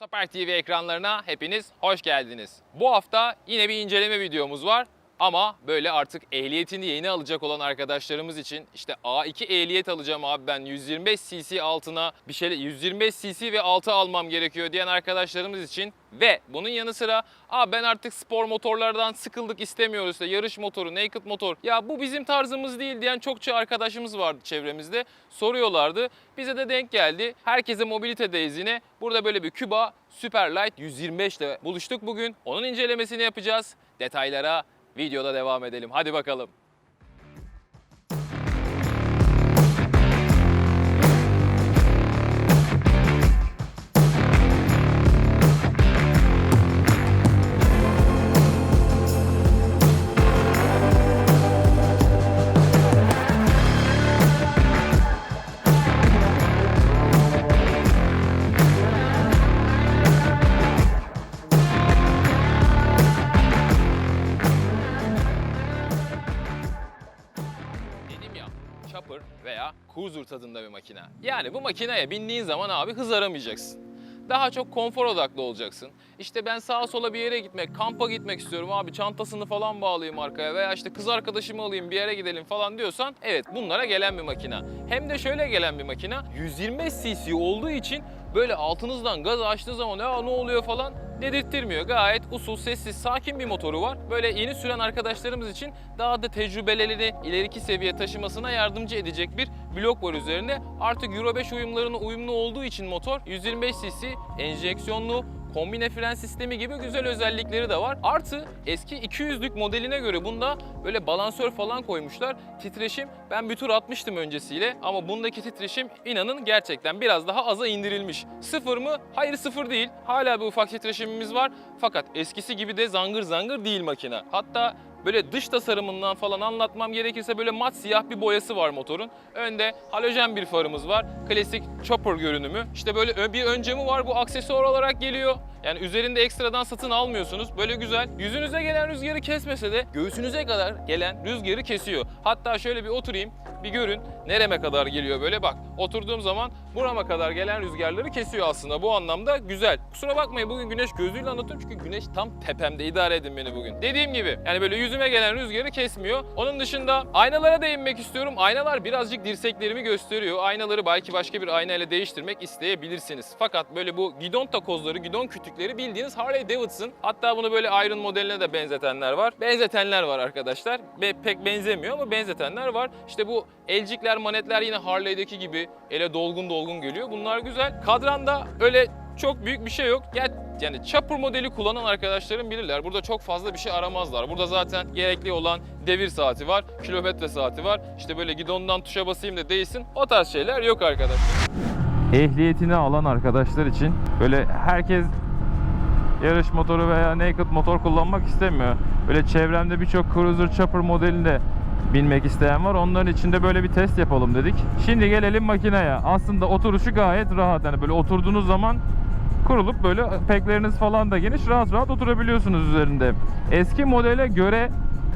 Otopark TV ekranlarına hepiniz hoş geldiniz. Bu hafta yine bir inceleme videomuz var. Ama böyle artık ehliyetini yeni alacak olan arkadaşlarımız için işte A2 ehliyet alacağım abi ben 125 cc altına bir şey 125 cc ve altı almam gerekiyor diyen arkadaşlarımız için ve bunun yanı sıra Aa ben artık spor motorlardan sıkıldık istemiyoruz işte yarış motoru, naked motor. Ya bu bizim tarzımız değil diyen çokça arkadaşımız vardı çevremizde. Soruyorlardı. Bize de denk geldi. Herkese mobilitedeyiz yine. Burada böyle bir Küba Superlight 125 ile buluştuk bugün. Onun incelemesini yapacağız. Detaylara videoda devam edelim. Hadi bakalım. Veya tadında bir makine. Yani bu makineye bindiğin zaman abi hız aramayacaksın. Daha çok konfor odaklı olacaksın. İşte ben sağa sola bir yere gitmek, kampa gitmek istiyorum abi çantasını falan bağlayayım arkaya veya işte kız arkadaşımı alayım bir yere gidelim falan diyorsan evet bunlara gelen bir makine. Hem de şöyle gelen bir makine 125 cc olduğu için böyle altınızdan gaz açtığı zaman ya ne oluyor falan dedirttirmiyor. Gayet usul, sessiz, sakin bir motoru var. Böyle yeni süren arkadaşlarımız için daha da tecrübelerini ileriki seviye taşımasına yardımcı edecek bir blok var üzerinde. Artık Euro 5 uyumlarına uyumlu olduğu için motor 125 cc enjeksiyonlu kombine fren sistemi gibi güzel özellikleri de var. Artı eski 200'lük modeline göre bunda böyle balansör falan koymuşlar. Titreşim ben bir tur atmıştım öncesiyle ama bundaki titreşim inanın gerçekten biraz daha aza indirilmiş. Sıfır mı? Hayır sıfır değil. Hala bir ufak titreşimimiz var. Fakat eskisi gibi de zangır zangır değil makine. Hatta Böyle dış tasarımından falan anlatmam gerekirse böyle mat siyah bir boyası var motorun. Önde halojen bir farımız var. Klasik chopper görünümü. İşte böyle bir ön camı var. Bu aksesuar olarak geliyor. Yani üzerinde ekstradan satın almıyorsunuz. Böyle güzel. Yüzünüze gelen rüzgarı kesmese de göğsünüze kadar gelen rüzgarı kesiyor. Hatta şöyle bir oturayım, bir görün nereme kadar geliyor böyle bak. Oturduğum zaman burama kadar gelen rüzgarları kesiyor aslında. Bu anlamda güzel. Kusura bakmayın bugün güneş gözlüğüyle anlatıyorum çünkü güneş tam tepemde. idare edin beni bugün. Dediğim gibi yani böyle yüzüme gelen rüzgarı kesmiyor. Onun dışında aynalara değinmek istiyorum. Aynalar birazcık dirseklerimi gösteriyor. Aynaları belki başka bir ayna ile değiştirmek isteyebilirsiniz. Fakat böyle bu gidon takozları, gidon kütükleri bildiğiniz Harley Davidson. Hatta bunu böyle Iron modeline de benzetenler var. Benzetenler var arkadaşlar. Ve pek benzemiyor ama benzetenler var. İşte bu elcikler, manetler yine Harley'deki gibi ele dolgun dolgun geliyor. Bunlar güzel. Kadranda öyle çok büyük bir şey yok. Ya yani chopper modeli kullanan arkadaşlarım bilirler. Burada çok fazla bir şey aramazlar. Burada zaten gerekli olan devir saati var, kilometre saati var. İşte böyle gidondan tuşa basayım da değilsin. O tarz şeyler yok arkadaşlar. Ehliyetini alan arkadaşlar için böyle herkes yarış motoru veya naked motor kullanmak istemiyor. Böyle çevremde birçok cruiser chopper modelinde binmek isteyen var. Onların için de böyle bir test yapalım dedik. Şimdi gelelim makineye. Aslında oturuşu gayet rahat. Yani böyle oturduğunuz zaman kurulup böyle pekleriniz falan da geniş rahat rahat oturabiliyorsunuz üzerinde. Eski modele göre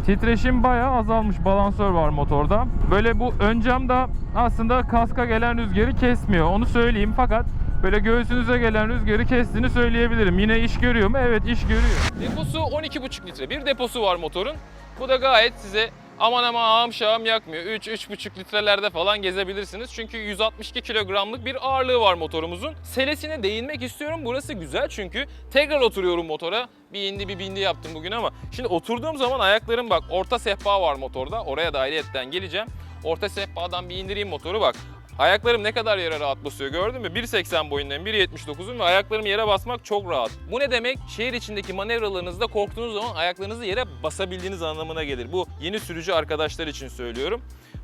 titreşim bayağı azalmış. Balansör var motorda. Böyle bu ön cam da aslında kaska gelen rüzgarı kesmiyor. Onu söyleyeyim fakat böyle göğsünüze gelen rüzgarı kestiğini söyleyebilirim. Yine iş görüyor mu? Evet iş görüyor. Deposu 12,5 litre. Bir deposu var motorun. Bu da gayet size aman aman ağım şağım yakmıyor. 3-3,5 litrelerde falan gezebilirsiniz. Çünkü 162 kilogramlık bir ağırlığı var motorumuzun. Selesine değinmek istiyorum. Burası güzel çünkü tekrar oturuyorum motora. Bir indi bir bindi yaptım bugün ama. Şimdi oturduğum zaman ayaklarım bak orta sehpa var motorda. Oraya da ayrıyetten geleceğim. Orta sehpadan bir indireyim motoru bak. Ayaklarım ne kadar yere rahat basıyor gördün mü? 1.80 boyundayım, 1.79'um ve ayaklarım yere basmak çok rahat. Bu ne demek? Şehir içindeki manevralarınızda korktuğunuz zaman ayaklarınızı yere basabildiğiniz anlamına gelir. Bu yeni sürücü arkadaşlar için söylüyorum.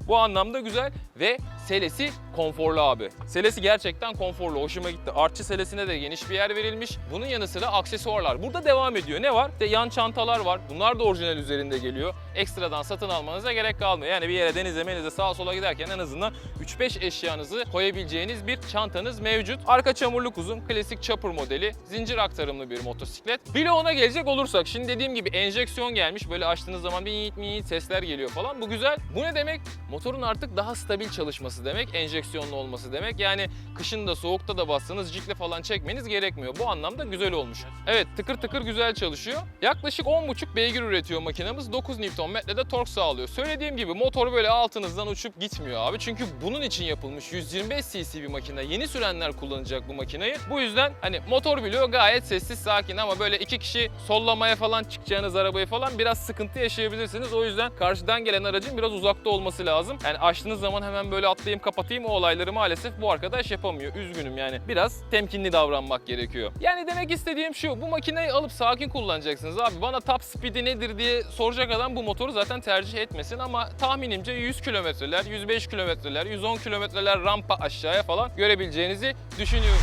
Bu anlamda güzel ve selesi konforlu abi. Selesi gerçekten konforlu. Hoşuma gitti. Artçı selesine de geniş bir yer verilmiş. Bunun yanı sıra aksesuarlar. Burada devam ediyor. Ne var? İşte yan çantalar var. Bunlar da orijinal üzerinde geliyor. Ekstradan satın almanıza gerek kalmıyor. Yani bir yere denize menize sağa sola giderken en azından 3-5 eşyanızı koyabileceğiniz bir çantanız mevcut. Arka çamurluk uzun, klasik chopper modeli, zincir aktarımlı bir motosiklet. Bloğuna gelecek olursak, şimdi dediğim gibi enjeksiyon gelmiş. Böyle açtığınız zaman bir yiğit miyiit sesler geliyor falan. Bu güzel. Bu ne demek? Motorun artık daha stabil çalışması demek, enjeksiyonlu olması demek. Yani kışın da soğukta da bassanız cikle falan çekmeniz gerekmiyor. Bu anlamda güzel olmuş. Evet tıkır tıkır güzel çalışıyor. Yaklaşık 10,5 beygir üretiyor makinamız. 9 Nm'de tork sağlıyor. Söylediğim gibi motor böyle altınızdan uçup gitmiyor abi. Çünkü bunun için yapılmış 125 cc bir makine. Yeni sürenler kullanacak bu makineyi. Bu yüzden hani motor biliyor gayet sessiz sakin ama böyle iki kişi sollamaya falan çıkacağınız arabayı falan biraz sıkıntı yaşayabilirsiniz. O yüzden karşıdan gelen aracın biraz uzakta olması lazım. Yani açtığınız zaman hemen böyle atlayayım kapatayım o olayları maalesef bu arkadaş yapamıyor. Üzgünüm yani. Biraz temkinli davranmak gerekiyor. Yani demek istediğim şu. Bu makineyi alıp sakin kullanacaksınız abi. Bana top speed'i nedir diye soracak adam bu motoru zaten tercih etmesin ama tahminimce 100 kilometreler, 105 kilometreler, 110 kilometreler rampa aşağıya falan görebileceğinizi düşünüyorum.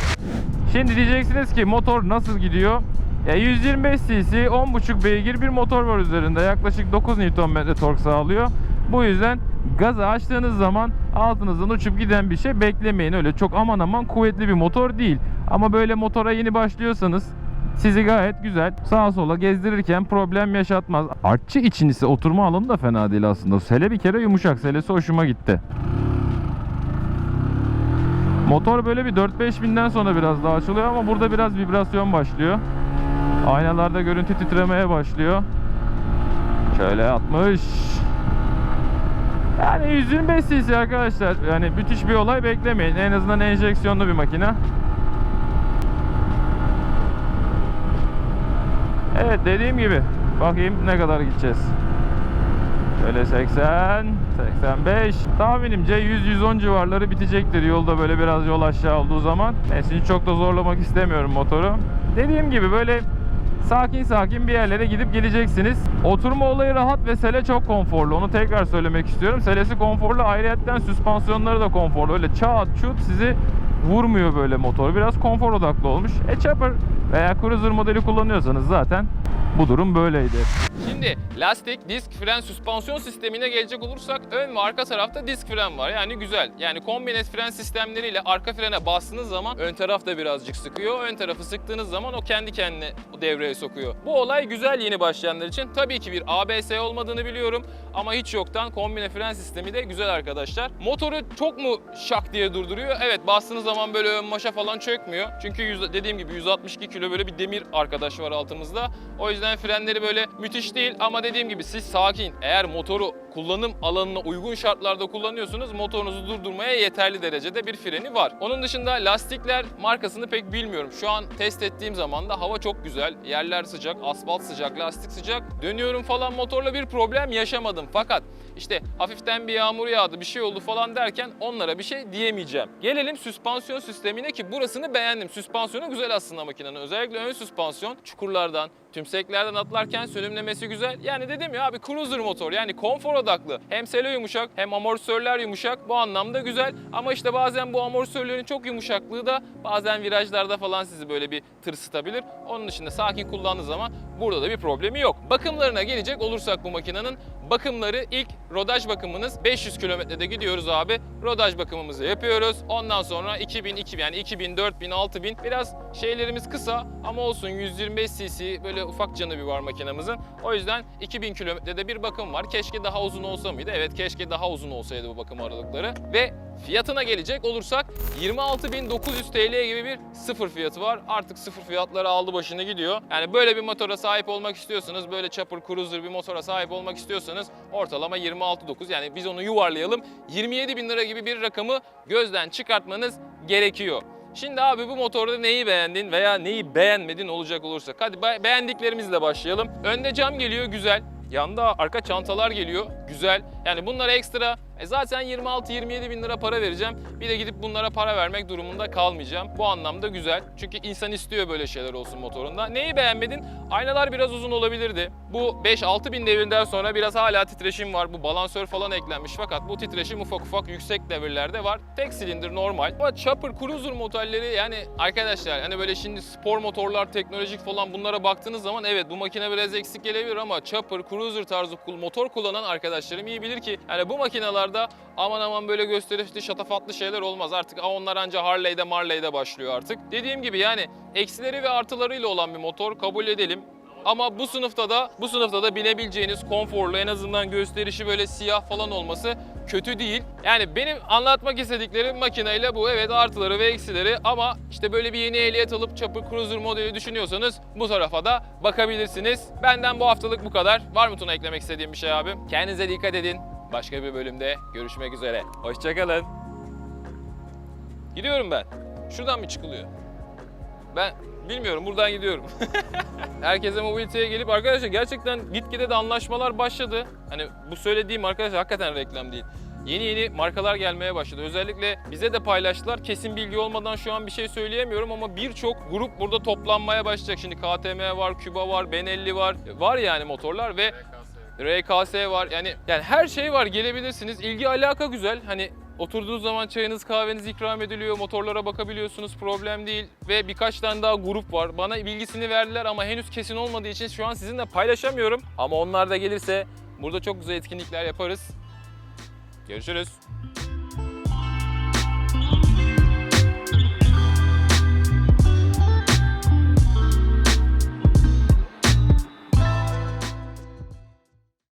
Şimdi diyeceksiniz ki motor nasıl gidiyor? Ya 125 cc 10.5 beygir bir motor var üzerinde. Yaklaşık 9 Nm tork sağlıyor. Bu yüzden gazı açtığınız zaman altınızdan uçup giden bir şey beklemeyin. Öyle çok aman aman kuvvetli bir motor değil. Ama böyle motora yeni başlıyorsanız sizi gayet güzel sağa sola gezdirirken problem yaşatmaz. Artçı içinisi oturma alanı da fena değil aslında. Sele bir kere yumuşak. Selesi hoşuma gitti. Motor böyle bir 4-5 binden sonra biraz daha açılıyor ama burada biraz vibrasyon başlıyor. Aynalarda görüntü titremeye başlıyor. Şöyle 60. Yani 125 cc arkadaşlar. Yani müthiş bir olay beklemeyin. En azından enjeksiyonlu bir makine. Evet dediğim gibi. Bakayım ne kadar gideceğiz. Şöyle 80, 85. Tahminimce 100-110 civarları bitecektir yolda böyle biraz yol aşağı olduğu zaman. Ben şimdi çok da zorlamak istemiyorum motoru. Dediğim gibi böyle sakin sakin bir yerlere gidip geleceksiniz. Oturma olayı rahat ve sele çok konforlu. Onu tekrar söylemek istiyorum. Selesi konforlu. Ayrıyetten süspansiyonları da konforlu. Öyle çat çut sizi vurmuyor böyle motor. Biraz konfor odaklı olmuş. E chopper veya cruiser modeli kullanıyorsanız zaten bu durum böyleydi. Şimdi lastik, disk, fren, süspansiyon sistemine gelecek olursak ön ve arka tarafta disk fren var. Yani güzel. Yani kombinet fren sistemleriyle arka frene bastığınız zaman ön taraf da birazcık sıkıyor. Ön tarafı sıktığınız zaman o kendi kendine devreye sokuyor. Bu olay güzel yeni başlayanlar için. Tabii ki bir ABS olmadığını biliyorum ama hiç yoktan kombine fren sistemi de güzel arkadaşlar. Motoru çok mu şak diye durduruyor? Evet bastığınız zaman böyle ön maşa falan çökmüyor. Çünkü dediğim gibi 162 kilo böyle bir demir arkadaş var altımızda. O yüzden frenleri böyle müthiş değil ama dediğim gibi siz sakin. Eğer motoru kullanım alanına uygun şartlarda kullanıyorsunuz motorunuzu durdurmaya yeterli derecede bir freni var. Onun dışında lastikler markasını pek bilmiyorum. Şu an test ettiğim zaman da hava çok güzel. Yerler sıcak, asfalt sıcak, lastik sıcak. Dönüyorum falan motorla bir problem yaşamadım. Fakat işte hafiften bir yağmur yağdı, bir şey oldu falan derken onlara bir şey diyemeyeceğim. Gelelim süspansiyon sistemine ki burasını beğendim. Süspansiyonu güzel aslında makinenin. Özellikle ön süspansiyon çukurlardan, tümseklerden atlarken sönümlemesi güzel. Yani dedim ya abi cruiser motor yani konfor odaklı. Hem selo yumuşak hem amortisörler yumuşak. Bu anlamda güzel. Ama işte bazen bu amortisörlerin çok yumuşaklığı da bazen virajlarda falan sizi böyle bir tırsıtabilir. Onun dışında sakin kullandığınız zaman burada da bir problemi yok. Bakımlarına gelecek olursak bu makinenin bakımları ilk rodaj bakımınız 500 kilometrede gidiyoruz abi. Rodaj bakımımızı yapıyoruz. Ondan sonra 2000, 2000 yani 2000, 4000, 6000 biraz şeylerimiz kısa ama olsun 125 cc böyle ufak canı bir var makinamızın. O yüzden 2000 kilometrede bir bakım var. Keşke daha uzun olsa mıydı? Evet keşke daha uzun olsaydı bu bakım aralıkları. Ve fiyatına gelecek olursak 26.900 TL gibi bir sıfır fiyatı var. Artık sıfır fiyatları aldı başını gidiyor. Yani böyle bir motora sahip olmak istiyorsanız, böyle chopper cruiser bir motora sahip olmak istiyorsanız ortalama 26.9 yani biz onu yuvarlayalım 27 bin lira gibi bir rakamı gözden çıkartmanız gerekiyor. Şimdi abi bu motorda neyi beğendin veya neyi beğenmedin olacak olursak. Hadi be- beğendiklerimizle başlayalım. Önde cam geliyor güzel. Yanda arka çantalar geliyor. Güzel. Yani bunlara ekstra e zaten 26-27 bin lira para vereceğim. Bir de gidip bunlara para vermek durumunda kalmayacağım. Bu anlamda güzel. Çünkü insan istiyor böyle şeyler olsun motorunda. Neyi beğenmedin? Aynalar biraz uzun olabilirdi. Bu 5-6 bin devrinden sonra biraz hala titreşim var. Bu balansör falan eklenmiş fakat bu titreşim ufak ufak yüksek devirlerde var. Tek silindir normal. Ama chopper cruiser modelleri yani arkadaşlar hani böyle şimdi spor motorlar teknolojik falan bunlara baktığınız zaman evet bu makine biraz eksik gelebilir ama chopper cruiser tarzı motor kullanan arkadaşlarım iyi bilir ki yani bu makinalarda aman aman böyle gösterişli şatafatlı şeyler olmaz. Artık onlar anca Harley'de Marley'de başlıyor artık. Dediğim gibi yani eksileri ve artılarıyla olan bir motor kabul edelim. Ama bu sınıfta da bu sınıfta da binebileceğiniz konforlu en azından gösterişi böyle siyah falan olması kötü değil. Yani benim anlatmak istediklerim makineyle bu evet artıları ve eksileri ama işte böyle bir yeni ehliyet alıp Chopper Cruiser modeli düşünüyorsanız bu tarafa da bakabilirsiniz. Benden bu haftalık bu kadar. Var mı Tuna eklemek istediğim bir şey abi? Kendinize dikkat edin. Başka bir bölümde görüşmek üzere. Hoşçakalın. Gidiyorum ben. Şuradan mı çıkılıyor? Ben bilmiyorum buradan gidiyorum. Herkese mobiliteye gelip arkadaşlar gerçekten gitgide de anlaşmalar başladı. Hani bu söylediğim arkadaşlar hakikaten reklam değil. Yeni yeni markalar gelmeye başladı. Özellikle bize de paylaştılar. Kesin bilgi olmadan şu an bir şey söyleyemiyorum ama birçok grup burada toplanmaya başlayacak. Şimdi KTM var, Küba var, Benelli var. Var yani motorlar ve RKS var. Yani yani her şey var. Gelebilirsiniz. İlgi alaka güzel. Hani oturduğunuz zaman çayınız kahveniz ikram ediliyor. Motorlara bakabiliyorsunuz. Problem değil. Ve birkaç tane daha grup var. Bana bilgisini verdiler ama henüz kesin olmadığı için şu an sizinle paylaşamıyorum. Ama onlar da gelirse burada çok güzel etkinlikler yaparız. Görüşürüz.